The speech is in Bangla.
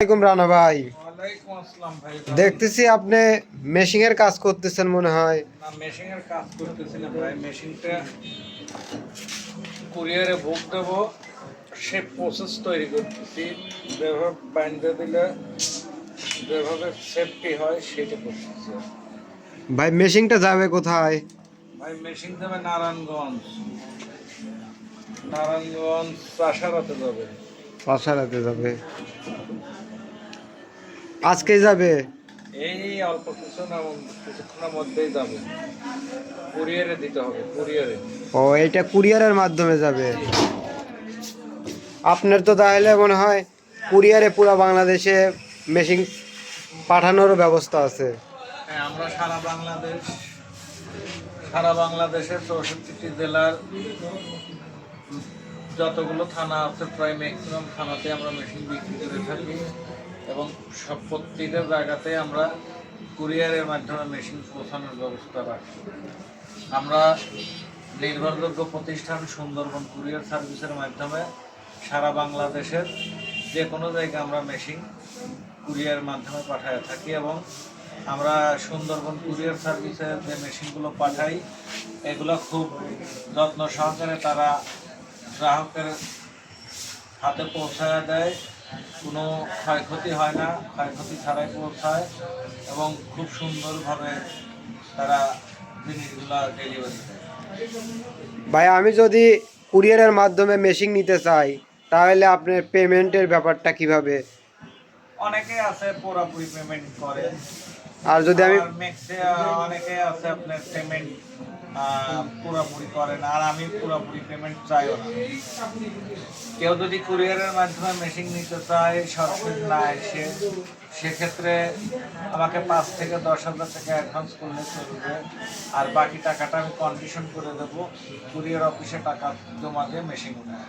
আসসালামাইকুম রানা ভাই। দেখতেছি আপনি মেশিং এর কাজ করতেছেন মনে হয়। না মেশিং এর কাজ করতেছি না ভাই মেশিনটা কুরিয়ারে বুক দেব সে প্রসেস তৈরি করতেছি। যেভাবে বাইন্ডে দিলে যেভাবে সেফটি হয় সেটা করতেছি। ভাই মেশিংটা যাবে কোথায়? ভাই মেশিন যাবে নারায়ণগঞ্জ। নারায়ণগঞ্জ চাষারাতে যাবে। পাশারাতে যাবে। আজকে যাবে? এই অল্প কিছু না কিছুক্ষণের মধ্যেই যাবে। কুরিয়ারে দিতে হবে কুরিয়ারে। ও এটা কুরিয়ারের মাধ্যমে যাবে? আপনার তো তাহলে মনে হয় কুরিয়ারে পুরো বাংলাদেশে মেশিন পাঠানোরও ব্যবস্থা আছে। হ্যাঁ আমরা সারা বাংলাদেশ সারা বাংলাদেশের চৌষট্টিটি জেলার যতগুলো থানা আছে প্রায় ম্যাক্সিমাম থানাতে আমরা মেশিন বিক্রি করে থাকি। এবং সব প্রত্যেকটা জায়গাতে আমরা কুরিয়ারের মাধ্যমে মেশিন পৌঁছানোর ব্যবস্থা রাখি আমরা নির্ভরযোগ্য প্রতিষ্ঠান সুন্দরবন কুরিয়ার সার্ভিসের মাধ্যমে সারা বাংলাদেশের যে কোনো জায়গায় আমরা মেশিন কুরিয়ার মাধ্যমে পাঠায় থাকি এবং আমরা সুন্দরবন কুরিয়ার সার্ভিসে যে মেশিনগুলো পাঠাই, এগুলো খুব যত্ন সহকারে তারা গ্রাহকের হাতে পৌঁছায় দেয়। কোনো ক্ষয়ক্ষতি হয় না ক্ষয়ক্ষতি ছাড়াই পৌঁছায় এবং খুব সুন্দরভাবে তারা জিনিসগুলো ডেলিভারি দেয় ভাই আমি যদি কুরিয়ারের মাধ্যমে মেশিন নিতে চাই তাহলে আপনার পেমেন্টের ব্যাপারটা কীভাবে? অনেকে আছে পুরোপুরি পেমেন্ট করে। আর যদি আমি অনেকে আছে আপনার পেমেন্ট পুরোপুরি করে না, আর আমি পুরোপুরি পেমেন্ট চাইও না। কেউ যদি কুরিয়ারের মাধ্যমে মেশিন নিতে চায়, সরাসরি না এসে, সেক্ষেত্রে আমাকে পাঁচ থেকে দশ হাজার টাকা অ্যাডভান্স করলে চলবে। আর বাকি টাকাটা আমি কন্ডিশন করে দেবো কুরিয়ার অফিসে টাকা জমা দিয়ে মেশিন উঠায়।